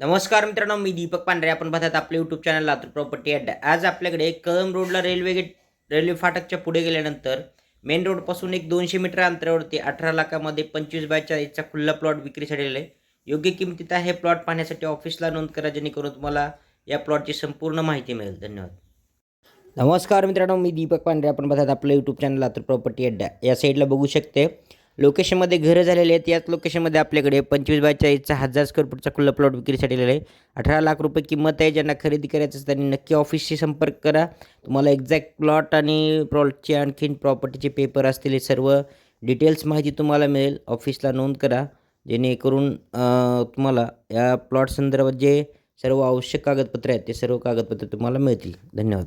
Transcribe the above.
नमस्कार मित्रांनो मी दीपक पांढरे. आपण पाहतात आपले यूट्यूब चॅनल लातूर प्रॉपर्टी अड्डा. आज आपल्याकडे कळम रोडला रेल्वे गेट रेल्वे फाटकच्या पुढे गेल्यानंतर मेन रोडपासून एक दोनशे मीटर अंतरावरती अठरा लाखामध्ये पंचवीस बाय चाळीसचा खुल्ला प्लॉट विक्रीसाठी आहे. योग्य किमतीत आहे प्लॉट पाहण्यासाठी ऑफिसला नोंद करा जेणेकरून तुम्हाला या प्लॉटची संपूर्ण माहिती मिळेल. धन्यवाद. नमस्कार मित्रांनो मी दीपक पांढरे. आपण बघतात आपलं यूट्यूब चॅनल लातूर प्रॉपर्टी अड्डा. या साईडला बघू शकते. लोकेशनमध्ये घरं झालेले आहेत. याच लोकेशनमध्ये आपल्याकडे पंचवीस बाय चाळीसचा हजार स्क्वेअर फूटचा खुल्ला प्लॉट विक्रीसाठी आलेला आहे. अठरा लाख रुपये किंमत आहे. ज्यांना खरेदी करायचं असेल त्यांनी नक्की ऑफिसशी संपर्क करा. तुम्हाला एक्झॅक्ट प्लॉट आणि प्लॉटचे आणखीन प्रॉपर्टीचे पेपर असतील हे सर्व डिटेल्स माहिती तुम्हाला मिळेल. ऑफिसला नोंद करा. जेणेकरून तुम्हाला या प्लॉट संदर्भात जे सर्व आवश्यक कागदपत्रे आहेत ते सर्व कागदपत्रे तुम्हाला मिळतील. धन्यवाद.